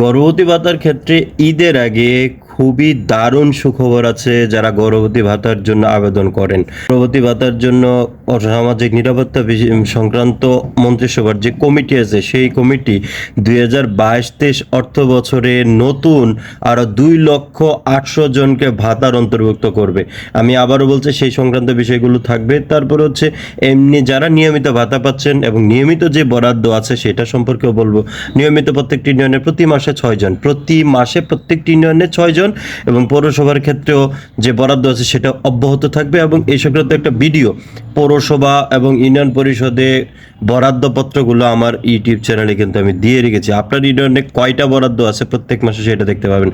গর্ভবতী ভাতার ক্ষেত্রে ঈদের আগে খুবই দারুণ সুখবর আছে যারা গর্ভবতী ভাতার জন্য আবেদন করেন। গর্ভবতী ভাতার জন্য সামাজিক নিরাপত্তা সংক্রান্ত মন্ত্রিসভার যে কমিটি আছে, সেই কমিটি দুই হাজার বাইশ তেইশ অর্থ বছরে নতুন আরও দুই লক্ষ আটশো জনকে ভাতার অন্তর্ভুক্ত করবে। আমি আবারও বলছি, সেই সংক্রান্ত বিষয়গুলো থাকবে। তারপর হচ্ছে, এমনি যারা নিয়মিত ভাতা পাচ্ছেন এবং নিয়মিত যে বরাদ্দ আছে, সেটা সম্পর্কেও বলব। নিয়মিত প্রত্যেকটি ইউনিয়নে প্রতি মাসে ছয়জন প্রতি মাসে প্রত্যেকটি ইউনিয়নে ছয়জন এবং পৌরসভার ক্ষেত্রেও যে বরাদ্দ আছে সেটা অব্যাহত থাকবে এবং এই সংক্রান্ত একটা ভিডিও পৌরসভা এবং ইউনিয়ন পরিষদে বরাদ্দপত্রগুলো আমার ইউটিউব চ্যানেলে কিন্তু আমি দিয়ে রেখেছি। আপনার ইউনিয়নে কয়টা বরাদ্দ আছে প্রত্যেক মাসে সেটা দেখতে পাবেন।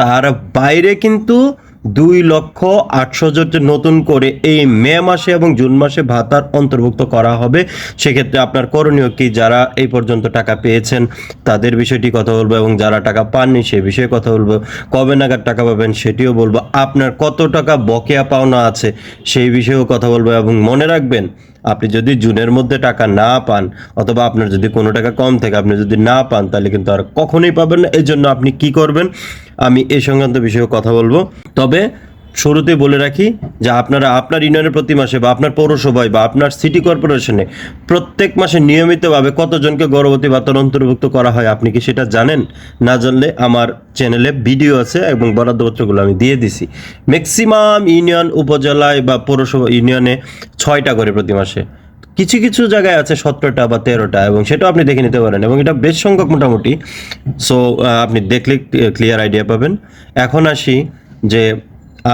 তার বাইরে কিন্তু দুই লক্ষ আটশো নতুন করে এই মে মাসে এবং জুন মাসে ভাতার অন্তর্ভুক্ত করা হবে, সেক্ষেত্রে আপনার করণীয় কি? যারা এই পর্যন্ত টাকা পেয়েছেন, তাদের বিষয়টি কথা বলব এবং যারা টাকা পাননি সে বিষয়ে কথা বলব। কবে নাগাদ টাকা পাবেন সেটিও বলব। আপনার কত টাকা বকেয়া পাওনা আছে সেই বিষয়েও কথা বলব এবং মনে রাখবেন, আপনি যদি জুনের মধ্যে টাকা না পান অথবা আপনার যদি কোনো টাকা কম থাকে, আপনি যদি না পান, তাহলে কিন্তু আর কখনোই পাবেন না। এই জন্য আপনি কি করবেন? আমি এই সংক্রান্ত বিষয়ে কথা বলব। তবে শুরুতে বলে রাখি যে আপনারা আপনার ইউনিয়নের প্রতি মাসে বা আপনার পৌরসভায় বা আপনার সিটি কর্পোরেশনে প্রত্যেক মাসে নিয়মিতভাবে কতজনকে গর্ভবতী ভাতার অন্তর্ভুক্ত করা হয় আপনি কি সেটা জানেন? না জানলে আমার চ্যানেলে ভিডিও আছে এবং বরাদ্দপত্রগুলো আমি দিয়ে দিছি। ম্যাক্সিমাম ইউনিয়ন উপজেলায় বা পৌরসভা ইউনিয়নে ছয়টা করে প্রতি মাসে। কিছু কিছু জায়গায় আছে সতেরোটা বা তেরোটা, এবং সেটাও আপনি দেখে নিতে পারেন, এবং এটা বেশ সংখ্যক মোটামুটি। সো আপনি দেখলে ক্লিয়ার আইডিয়া পাবেন। এখন আসি যে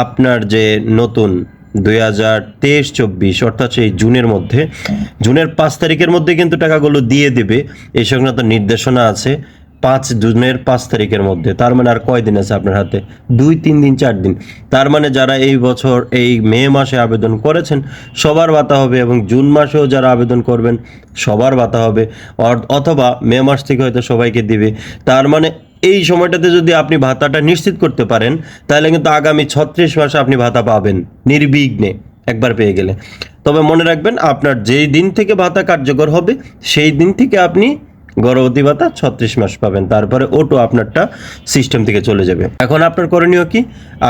আপনার যে নতুন দুই হাজার তেইশ চব্বিশ, অর্থাৎ সেই জুনের মধ্যে, জুনের পাঁচ তারিখের মধ্যে কিন্তু টাকাগুলো দিয়ে দেবে, এই সংক্রান্ত নির্দেশনা আছে। পাঁচ জুনের পাঁচ তারিখের মধ্যে। তার মানে আর কয়দিন আছে আপনার হাতে? দুই, তিন দিন, চার দিন। তার মানে যারা এই বছর, এই মে মাসে আবেদন করেছেন, সবার ভাতা হবে এবং জুন মাসেও যারা আবেদন করবেন, সবার ভাতা হবে। অথবা মে মাস থেকে হয়তো সবাইকে দিবে। তার মানে এই সময়টাতে যদি আপনি ভাতাটা নিশ্চিত করতে পারেন, তাহলে কিন্তু আগামী ছত্রিশ মাসে আপনি ভাতা পাবেন, নির্বিঘ্নে, একবার পেয়ে গেলে। তবে মনে রাখবেন, আপনার যেই দিন থেকে ভাতা কার্যকর হবে, সেই দিন থেকে আপনি গর্ভবতী ভাতা ছত্রিশ মাস পাবেন। তারপরে ওটো আপনারটা সিস্টেম থেকে চলে যাবে। এখন আপনার করণীয় কি?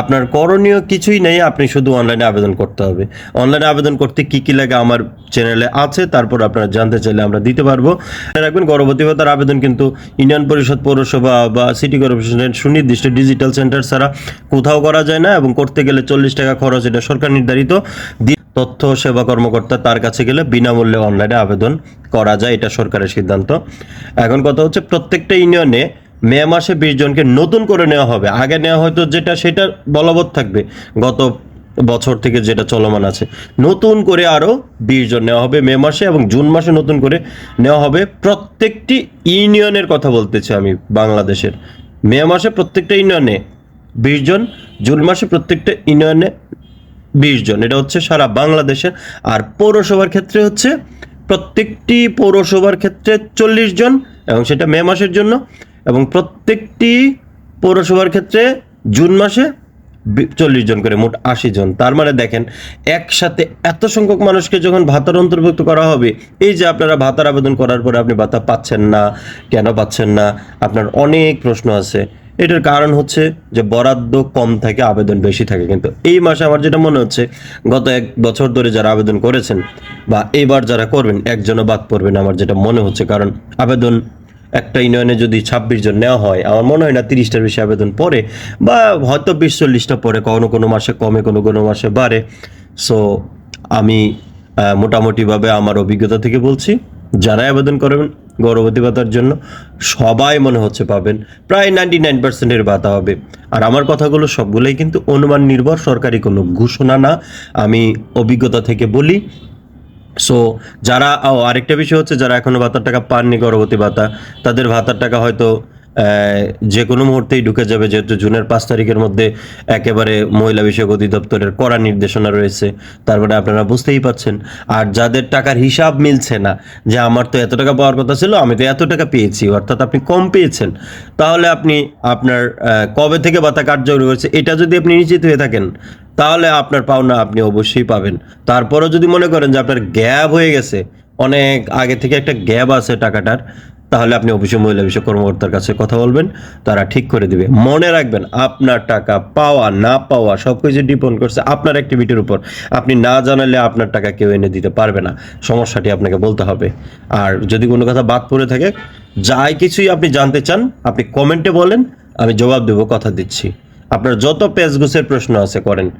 আপনার করণীয় কিছুই নেই, আপনি শুধু অনলাইনে আবেদন করতে হবে। অনলাইনে আবেদন করতে কি কি লাগে আমার চ্যানেলে আছে, তারপর আপনারা জানতে চাইলে আমরা দিতে পারব। রাখবেন গর্ভবতী ভাতার আবেদন কিন্তু ইউনিয়ন পরিষদ, পৌরসভা বা সিটি কর্পোরেশনের সুনির্দিষ্ট ডিজিটাল সেন্টার ছাড়া কোথাও করা যায় না এবং করতে গেলে চল্লিশ টাকা খরচ, এটা সরকার নির্ধারিত। তথ্য সেবা কর্মকর্তা তার কাছে গেলে বিনামূল্যে অনলাইনে আবেদন করা যায়, এটা সরকারের সিদ্ধান্ত। এখন কথা হচ্ছে প্রত্যেকটা ইউনিয়নে মে মাসে বিশ জনকে নতুন করে নেওয়া হবে। আগে নেওয়া হয়তো যেটা, সেটা বলবৎ থাকবে। গত বছর থেকে যেটা চলমান আছে। নতুন করে আরও বিশ জন নেওয়া হবে মে মাসে এবং জুন মাসে নতুন করে নেওয়া হবে। প্রত্যেকটি ইউনিয়নের কথা বলতেছি আমি, বাংলাদেশের। মে মাসে প্রত্যেকটা ইউনিয়নে বিশ জন, জুন মাসে প্রত্যেকটা ইউনিয়নে বিশ জন। এটা হচ্ছে সারা বাংলাদেশের আর পৌরসভার ক্ষেত্রে হচ্ছে প্রত্যেকটি পৌরসভার ক্ষেত্রে চল্লিশ জন এবং সেটা মে মাসের জন্য এবং প্রত্যেকটি পৌরসভার ক্ষেত্রে জুন মাসে চল্লিশ জন করে, মোট আশি জন। তার মানে দেখেন, একসাথে এত সংখ্যক মানুষকে যখন ভাতার অন্তর্ভুক্ত করা হবে, এই যে আপনারা ভাতার আবেদন করার পরে আপনি ভাতা পাচ্ছেন না, কেন পাচ্ছেন না, আপনার অনেক প্রশ্ন আছে। এটার কারণ হচ্ছে যে বরাদ্দ কম থাকে আবেদন বেশি থাকে। কিন্তু এই মাসে আমার যেটা মনে হচ্ছে, গত এক বছর ধরে যারা আবেদন করেছেন বা এবার যারা করবেন, একজনও বাদ পড়বেন আমার যেটা মনে হচ্ছে। কারণ আবেদন একটা ইউনিয়নে যদি ছাব্বিশ জন নেওয়া হয়, আমার মনে হয় না তিরিশটার বেশি আবেদন পড়ে বা হয়তো বিশ চল্লিশটা পড়ে, কোনো কোনো মাসে কমে, কোনো কোনো মাসে বাড়ে। সো আমি মোটামুটিভাবে আমার অভিজ্ঞতা থেকে বলছি, যারাই আবেদন করবেন গর্ভবতী ভাতার জন্য সবাই মনে হচ্ছে পাবেন। প্রায় নাইনটি নাইন পার্সেন্টের ভাতা হবে। আর আমার কথাগুলো সবগুলোই কিন্তু অনুমান নির্ভর, সরকারি কোনো ঘোষণা না। আমি অভিজ্ঞতা থেকে বলি। সো যারা আরেকটা বিষয় হচ্ছে, যারা এখনও ভাতার টাকা পাননি, গর্ভবতী ভাতা, তাদের ভাতার টাকা হয়তো যে কোনো মুহূর্তেই ঢুকে যাবে, যেহেতু জুনের পাঁচ তারিখের মধ্যে একেবারে মহিলা বিষয়ক অধিদপ্তরের কড়া নির্দেশনা রয়েছে। তারপরে আপনারা বুঝতেই পাচ্ছেন। আর যাদের টাকার হিসাব মিলছে না, যে আমার তো এত টাকা পাওয়ার কথা ছিল, আমি তো এত টাকা পেয়েছি, অর্থাৎ আপনি কম পেয়েছেন, তাহলে আপনি আপনার কবে থেকে ভাতা কার্যকরী হয়েছে, এটা যদি আপনি নিশ্চিত হয়ে থাকেন, তাহলে আপনার পাওনা আপনি অবশ্যই পাবেন। তারপরেও যদি মনে করেন যে আপনার গ্যাপ হয়ে গেছে, অনেক আগে থেকে একটা গ্যাপ আছে টাকাটার তাহলে আপনি অফিসে মহিলা বিষয় কর্মকর্তার কাছে কথা বলবেন, তারা ঠিক করে দিবে। মনে রাখবেন, আপনার টাকা পাওয়া, না পাওয়া সব কিছু ডিপেন্ড করছে আপনার অ্যাক্টিভিটির উপর। আপনি না জানালে আপনার টাকা কেউ এনে দিতে পারবে না। সমস্যাটি আপনাকে বলতে হবে। আর যদি কোনো কথা বাদ পড়ে থাকে, যাই কিছুই আপনি জানতে চান, আপনি কমেন্টে বলেন, আমি জবাব দেবো, কথা দিচ্ছি। আপনার যত পেজগুসের প্রশ্ন আছে, করেন।